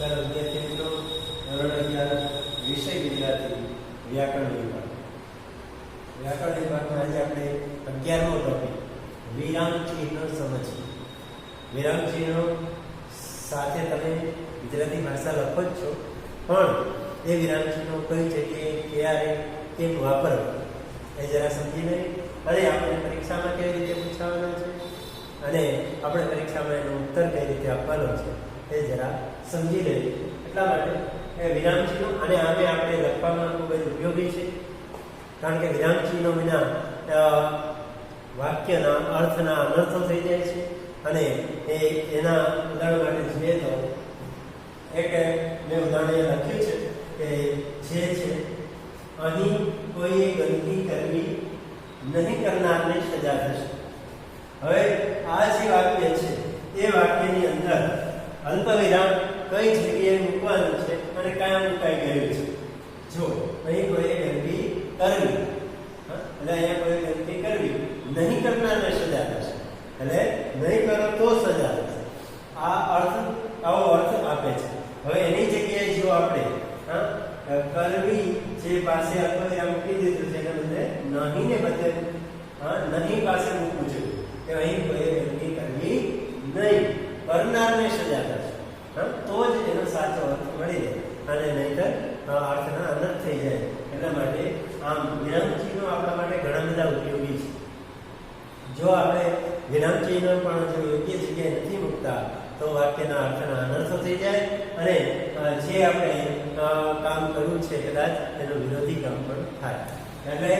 ચાલો વિદ્યાર્થી મિત્રો ધોરણ અગિયાર વિષય ગુજરાતી વ્યાકરણ વિભાગ. વ્યાકરણ વિભાગમાં આજે આપણે અગિયારમો ટોપિક, વિરામ ચિહ્ન સમજીએ. વિરામ ચિહ્નો સાથે તમે ગુજરાતી ભાષા લખો જ છો, પણ એ વિરામ ચિહ્નો કઈ જગ્યાએ, ક્યારે, કેમ વાપરવા, એ જરા સમજી લઈએ અને આપણે પરીક્ષામાં કેવી રીતે પૂછાવાના છે અને આપણે પરીક્ષામાં એનો ઉત્તર કઈ રીતે આપવાનો છે, એ જરા સમજી લઈએ. એટલા માટે એ ચિહ્નો અને આમે આપણે લખવામાં ખૂબ જ ઉપયોગી છે. કારણ કે વિરામ ચિહ્નો વિના વાક્યના અર્થના અનર્થો થઈ જાય છે અને એ એના ઉદાહરણ માટે જોઈએ તો, એક મેં ઉદાહરણ લખ્યું છે કે જે છે અહીં કોઈ ગંદકી કરવી નહીં કરનારને સજા થશે. હવે આ જે વાક્ય છે, એ વાક્યની અંદર અલ્પવિરામ કઈ જગ્યાએ મૂકવાનું છે અને કયા મુકાઈ ગયું છે? જો, અહીં કોઈ ગંદકી કરવી? એટલે અહીંયા કોઈ ગંદકી કરવી. નહીં કરનારને સજા થશે એટલે નહીં કરો તો સજા થશે આ અર્થ, આવો અર્થ આપે છે. હવે એની જગ્યાએ જો આપણે કરવી જે પાસે અલ્પવિરામ મૂકી દીધું છે, એને બદલે નહીંને બદલે હા, નહીં પાસે મૂકવું જોઈએ. કે અહીં કોઈ ગંદકી કરવી નહીં. કરનારને સજા થશે તો જ એનો સાચો અર્થ મળી રહે અને નહીંતર અર્થના અનર્થ થઈ જાય. એટલા માટે આમ વિરામ ચિહ્નો આપણા માટે ઘણા બધા ઉપયોગી છે. જો આપણે વિરામ ચિહ્નો પણ જો યોગ્ય જગ્યાએ નથી મૂકતા, તો વાક્યના અર્થના અનર્થો થઈ જાય અને જે આપણે કામ કરવું છે કદાચ એનો વિરોધી કામ પણ થાય. એટલે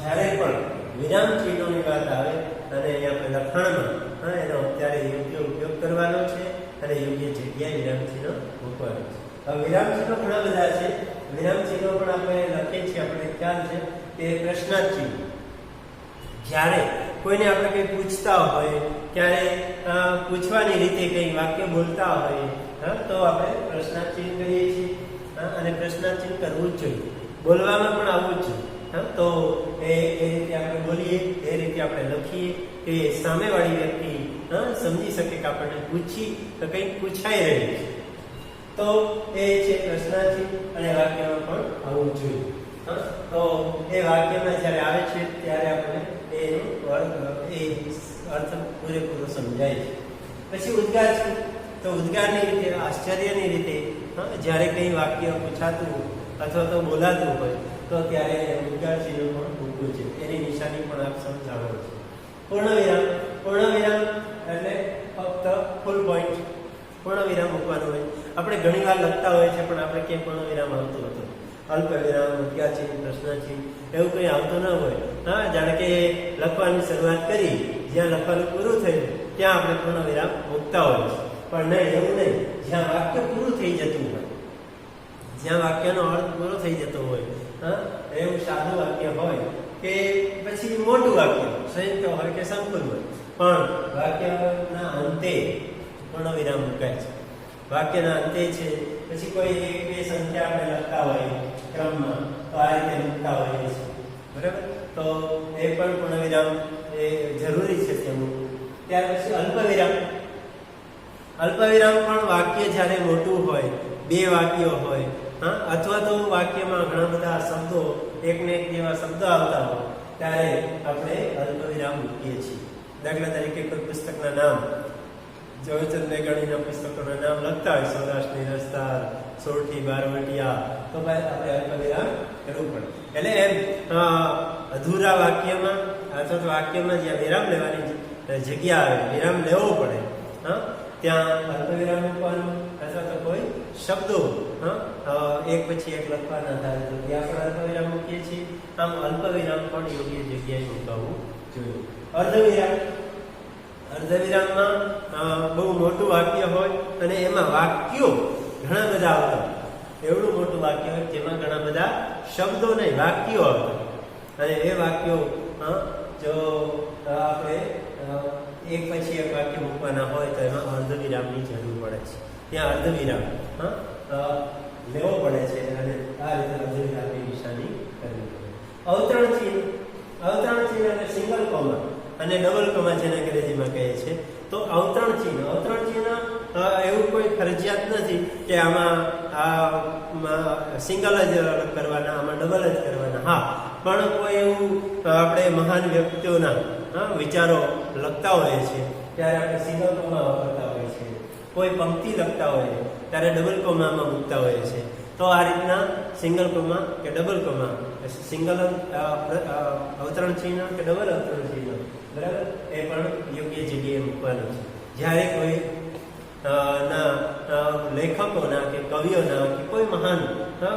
જ્યારે પણ વિરામ ચિહ્નોની વાત આવે, અને આપણે લખાણમાં એનો અત્યારે યોગ્ય ઉપયોગ કરવાનો છે. અને યોગ્ય જગ્યાએ વિરામ ચિહ્ન મૂકવાનું છે. વિરામ ચિહ્નો ઘણા બધા છે. વિરામ ચિહ્નો પણ આપણે લખીએ છીએ. આપણે ખ્યાલ છે કે પ્રશ્નાર્થ જ્યારે કોઈને આપણે કંઈ પૂછતા હોય ત્યારે પૂછવાની રીતે કંઈ વાક્ય બોલતા હોય હા, તો આપણે પ્રશ્નાર્થ કરીએ છીએ. અને પ્રશ્નાર્થ ચિહ્ન કરવું જ જોઈએ. બોલવામાં પણ આવવું જ જોઈએ. હા, તો એ એ રીતે આપણે બોલીએ એ રીતે આપણે લખીએ કે સામેવાળી વ્યક્તિ હા, સમજી શકે કે આપણને પૂછી તો કંઈક પૂછાઈ રહ્યું છે. તો એ છે પ્રશ્નાર્થી અને વાક્યમાં પણ આવવું જોઈએ. તો એ વાક્યમાં જ્યારે આવે છે ત્યારે આપણે એનો અર્થ એ અર્થ પૂરેપૂરો સમજાય છે. પછી ઉદ્ગાર છે. તો ઉદ્ગારની રીતે આશ્ચર્યની રીતે જ્યારે કંઈ વાક્ય પૂછાતું અથવા તો બોલાતું હોય તો ત્યારે ઉદ્ગાર ચિહ્ન પણ મૂકવું છે. એની નિશાની પણ આપ સમજાવો જાણો છો. પૂર્ણ વિરામ પૂર્ણ વિરામ એટલે ફક્ત ફૂલ પોઈન્ટ પૂર્ણ વિરામ મૂકવાનું હોય. આપણે ઘણી વાર લખતા હોય છે પણ આપણે ક્યાંય પૂર્ણ વિરામ આવતું હતું અલ્પ વિરામ મૂક્યા છે પ્રશ્ન છે એવું કંઈ આવતું ન હોય. હા, જાણે કે લખવાની શરૂઆત કરી, જ્યાં લખવાનું પૂરું થયું, ત્યાં આપણે પૂર્ણ વિરામ મૂકતા હોય છે પણ નહીં, એવું નહીં. જ્યાં વાક્ય પૂરું થઈ જતું હોય, જ્યાં વાક્યનો અર્થ પૂરો થઈ જતો હોય, હા, એવું સાદું વાક્ય હોય કે પછી મોટું વાક્ય, સંયુક્ત હોય કે સંકુલ હોય. પણ વાક્યના અંતે પૂર્ણ વિરામ મુકાય છે. વાક્યના અંતે છે, પછી કોઈ એક બે સંખ્યા આપણે લખતા હોય ક્રમમાં, તો આ રીતે મૂકતા હોઈએ છીએ. બરાબર? તો એ પણ પૂર્ણ વિરામ એ જરૂરી છે તેનું ત્યાર પછી અલ્પવિરામ. અલ્પવિરામ પણ વાક્ય જ્યારે મોટું હોય, બે વાક્યો હોય, હા, અથવા તો વાક્યમાં ઘણા બધા શબ્દો, એકને એક જેવા શબ્દો આવતા હોય, ત્યારે આપણે અલ્પવિરામ મૂકીએ છીએ. દાખલા તરીકે કોઈ પુસ્તકના નામ ઝવેરચંદ મેઘાણીના પુસ્તકોના નામ લખતા હોય, સૌરાષ્ટ્રની રસ્તા સોરઠી બારવટિયા, તો ભાઈ આપણે અલ્પવિરામ કરવું પડે. એટલે એમ અધૂરા વાક્યમાં, અથવા તો વાક્યમાં જ્યાં વિરામ લેવાની જગ્યા આવે, વિરામ લેવો પડે, હા? ત્યાં અલ્પવિરામ મૂકવાનું અથવા તો કોઈ શબ્દો એક પછી એક લખવાના થાય, તો ત્યાં પણ અલ્પવિરામ મૂકીએ છીએ. આમ અલ્પવિરામ પણ યોગ્ય જગ્યાએ મૂકાવવું જોઈએ. અર્ધવિરામ અર્ધવિરામમાં બહુ મોટું વાક્ય હોય અને એમાં વાક્યો ઘણા બધા આવતા. એવડું મોટું વાક્ય હોય જેમાં ઘણા બધા શબ્દો નહીં, વાક્યો આવતા અને એ વાક્યો જો આપણે એક પછી એક વાક્ય મૂકવાના હોય તો એમાં અર્ધવિરામની જરૂર પડે છે. ત્યાં અર્ધવિરામ હા લેવો પડે છે અને આ રીતે અર્ધવિરામની નિશાની કરવી પડે. અવતરણ ચિહ્ન અવતરણ ચિહ્ન એટલે સિંગલ કોમા અને ડબલ કોમા જેને અંગ્રેજીમાં કહે છે. તો અવતરણ ચિહ્ન અવતરણ ચિહ્ન એવું કોઈ ફરજિયાત નથી કે આમાં સિંગલ જ કરવાના, આમાં ડબલ જ કરવાના. હા, પણ કોઈ એવું આપણે મહાન વ્યક્તિઓના વિચારો લખતા હોઈએ છીએ ત્યારે આપણે સિંગલ કોમા વાપરતા હોઈએ છીએ કોઈ પંક્તિ લખતા હોઈએ ત્યારે ડબલ કોમામાં મૂકતા હોઈએ છીએ તો આ રીતના સિંગલ કોમા કે ડબલ કોમા, સિંગલ અવતરણ ચિહ્ન કે ડબલ અવતરણ ચિહ્ન બરાબર એ પણ યોગ્ય જગ્યાએ મૂકવાનું છે. જ્યારે કોઈ ના લેખકોના કે કવિઓના કે કોઈ મહાન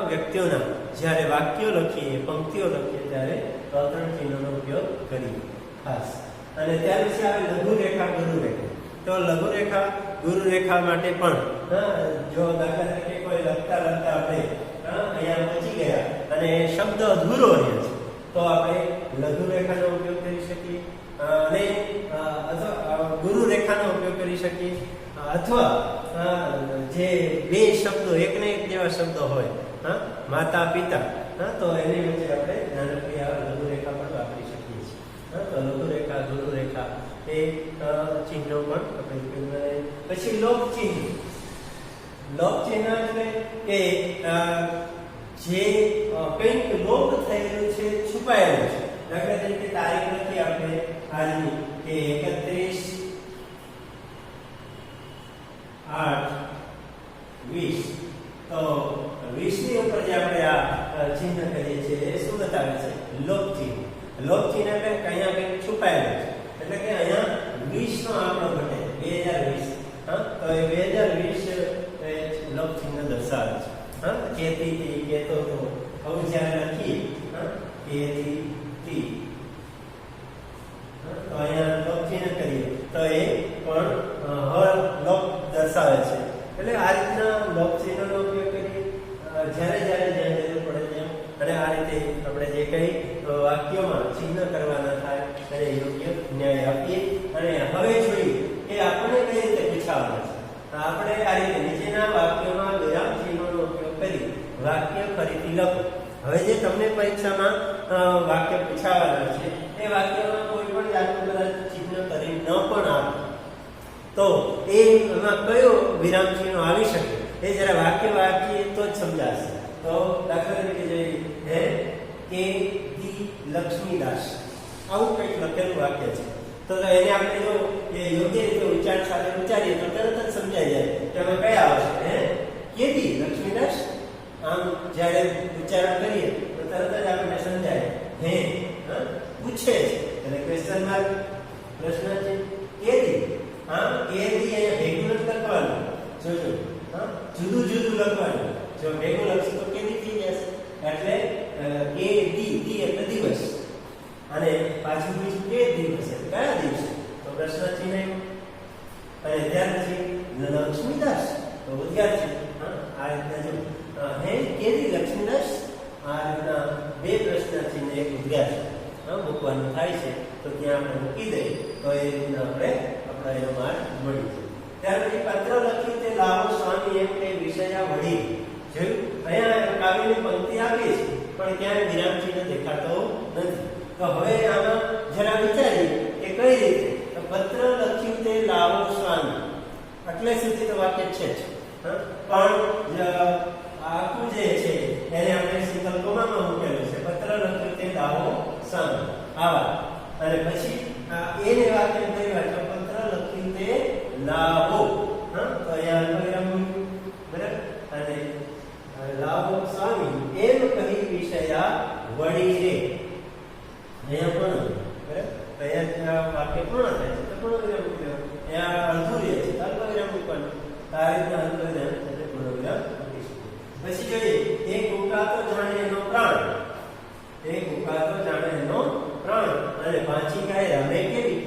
વ્યક્તિઓના જ્યારે વાક્યો લખીએ, પંક્તિઓ લખીએ, ત્યારે અવતરણ ચિહ્નોનો ઉપયોગ કરીએ. ખાસ. અને ત્યાર પછી આવે લઘુરેખા, ગુરુરેખા. તો લઘુરેખા, ગુરુરેખા માટે પણ જો દાખલા તરીકે કોઈ લખતા લખતા આપણે અહીંયા પહોંચી ગયા અને શબ્દ અધૂરો રહ્યો છે, તો આપણે લઘુરેખાનો ઉપયોગ કરી શકીએ. અને ગુરુ રેખાનો ઉપયોગ કરી શકીએ. અથવા જે બે શબ્દો, એકને એક જેવા શબ્દો હોય હા માતા, પિતા હા તો એની વચ્ચે આપણે નાનકડી લઘુરેખા પણ વાપરી શકીએ છીએ. તો લઘુરેખા ગુરુરેખા એ ચિહ્નો પણ આપણે પછી લોક ચિહ્ન. લોક ચિહ્ન એટલે કે જે કંઈક લોક થયેલું છે, છુપાયેલું છે. દાખલા તરીકે તારીખ નથી આપણે આજની કે એકત્રીસ, આઠ, વીસ. તો વીસની ઉપર જે આપણે આ ચિહ્ન કરીએ છીએ, એ શું બતાવે છે? લોક ચિહ્ન. લોક ચિહ્ન એટલે અહીંયા કંઈક છુપાયેલું છે. એટલે કે અહીંયા વીસ નો આંકડો ઘટે. બે હજાર વીસ. હા? તો એ બે હજાર વીસ લોક ચિહ્ન દર્શાવે છે. હા? કેતી કેતો તો. હવે જ્યારે લખીએ, હા? કેતી તો અહીંયા લોક ચિહ્ન કરીએ તો એ પણ અ, હર લોક દર્શાવે છે એટલે આ રીતના લોક ચિહ્નનો ઉપયોગ કરી જ્યારે જ્યારે જ્યાં જરૂર પડે ત્યાં અને આ રીતે આપણે જે કંઈ વાક્યોમાં ચિહ્ન કરવાના થાય એને યોગ્ય ન્યાય આપીએ. અને હવે જોઈએ કે આપણે કઈ રીતે પૂછાવાના છે. આપણે આ રીતે નીચેના વાક્યોમાં વિરામ ચિહ્નોનો ઉપયોગ કરી વાક્ય ફરીથી લખો. હવે જે તમને પરીક્ષામાં વાક્ય પૂછાવાના છે એ વાક્યમાં કોઈ પણ જાતનું કદાચ ચિહ્ન કરી ન પણ આવે તો એ એમાં કયો વિરામ ચિહ્નો આવી શકે. એ જરા વાક્ય વાંચીએ તો જ સમજાશે. તો દાખલા તરીકે જોઈએ. હે કે દી લક્ષ્મીદાસ. આવું કંઈક લખેલું વાક્ય છે. તો એને આપણે જો યોગ્ય રીતે ઉચ્ચાર સાથે ઉચ્ચારીએ તો તરત જ સમજાઈ જાય કે હવે કયા આવશે. હે? કેદી લક્ષ્મીદાસ? આમ જ્યારે ઉચ્ચારણ કરીએ તો તરત જ આપણને સમજાય. હે? હા? પૂછે છે. એટલે ક્વેશ્ચન માર્ક પ્રશ્ન છે. કેદી હા કેદી અહીંયા ભેગું નથી લખવાનું જોજો. હા? જુદું જુદું લખવાનું. જો ભેગું લખશું તો કેની થઈ જશે એટલે એ ડી દી એટલે દિવસ. અને પાછું બીજું કે દિવસ એટલે કયા દિવસે? તો પ્રશ્ન ચિહ્ન. અને ત્યાર પછી લક્ષ્મીદાસ તો વિદ્યાર્થી આ રીતના જો. હે કેદી લક્ષ્મીદાસ આ રીતના બે પ્રશ્ન ચિહ્ન એક હા, મૂકવાનું થાય છે. તો ત્યાં આપણે મૂકી દઈએ. તો એ રીતના આપણે આપણા એનો માર્ગ મળી જાય. ત્યાર પછી પત્ર લખ્યું તે લાવો સ્વામી એમ કે વિષયા વળી. જોયું અહીંયા કાવ્યની પંક્તિ આપી છે, પણ ક્યાંય વિરામ ચિહ્ન દેખાતો નથી. તો હવે આમાં જરા વિચારીએ કે કઈ રીતે? પત્ર લખ્યું તે લાવો સ્વામી. એટલે સુધી તો વાક્ય છે જ. પણ આખું જે છે, એને આપણે સિંગલ કોમામાં મૂકેલું છે. પત્ર લખ્યું તે લાવો સ્વામી. આવા. અને પછી એને વાક્ય વાત તો પત્ર લખ્યું તે લાવો હા તો અહીંયા અલ્પવિરામ મૂક્યું બરાબર અને લાવો સ્વામી એમ કહી વિષયા વળી રે અહીંયા પણ અહીંયા વાક્ય પૂર્ણ થાય છે. તો પૂર્ણ વિરામ મૂક્યો અહીંયા અડધું રહે છે. અલ્પ વિરામ મૂકવાનું આ રીતના અલ્પવિરામ એટલે પૂર્ણ વિરામ મૂકી પછી જોઈએ, એક ઉકાતો જાણે એનો પ્રાણ. એક ઉકાતો જાણે એનો પ્રાણ. અને પાંચી ગાય રમે કેવી?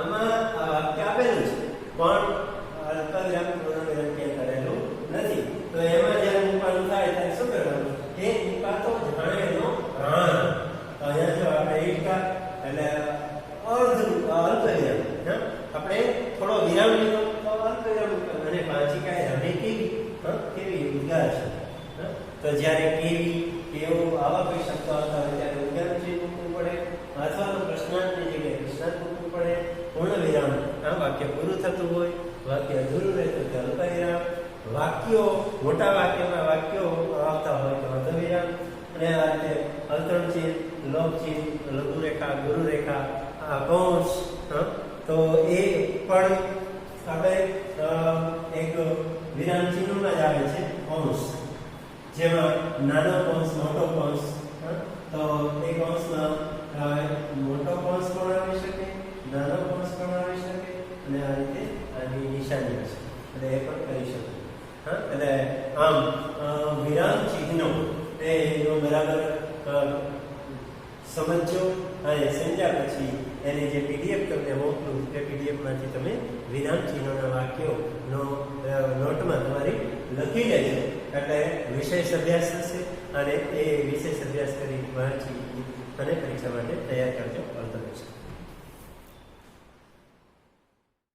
આમાં વાક્ય આપેલું છે. પણ અલ્પવિરામ વિરામ ક્યાંય કરેલું નથી તો એમાં જ્યારે મૂકવાનું થાય ત્યારે શું કરવાનું એક ઉકાતો જાણે એનો પ્રાણ તો અહીંયા જો આપણે એકતા એટલે અર્ધ અલ્પવિરામ હા? આપણે થોડો વિરામ લીધો તો અલ્પવિરામ મૂક્યો. અને પાંચિકાએ રમે કેવી હા? કેવી ઉદ્ગાર છે હા? તો જ્યારે કેવી કેવું આવા કોઈ શબ્દો આવતા હોય ત્યારે ઉદ્ગાર છે મૂકવું પડે અથવા તો પ્રશ્નાર્થની જગ્યાએ પ્રશ્નાર્થ મૂકવું પડે પૂર્ણ વિરામ વાક્ય પૂરું થતું હોય, વાક્ય અધૂરું રહેતું હોય તો અલ્પવિરામ વાક્યો, મોટા વાક્યમાં વાક્યો આવતા હોય તો અર્ધવિરામ અને આ રીતે અલ્તરણ ચિહ્ન લોભ ચિહ્ન લઘુરેખા, ગુરુરેખા, આ કૌંસ? તો એ પણ આપણે એક વિરામ ચિહ્નમાં જ આવે છે, કૌંસ જેમાં નાનો કૌંસ, મોટો કૌંસ? તો એ કૌંસમાં મોટો કૌંસ પણ આવી શકે નાનો કૌંસ પણ આવી શકે અને આ રીતે આની નિશાની હશે. એટલે એ પણ કરી શકો હા? એટલે આમ વિરામ ચિહ્નો એનો બરાબર સમજો અને સમજ્યા પછી એની જે પીડીએફ તમને મોકલું, એ પીડીએફમાંથી તમે વિરામ ચિહ્નોના વાક્યોનો નોટમાં તમારી લખી લેજો. એટલે વિશેષ અભ્યાસ થશે અને એ વિશેષ અભ્યાસ કરી વાંચી અને પરીક્ષા માટે તૈયાર કરજો.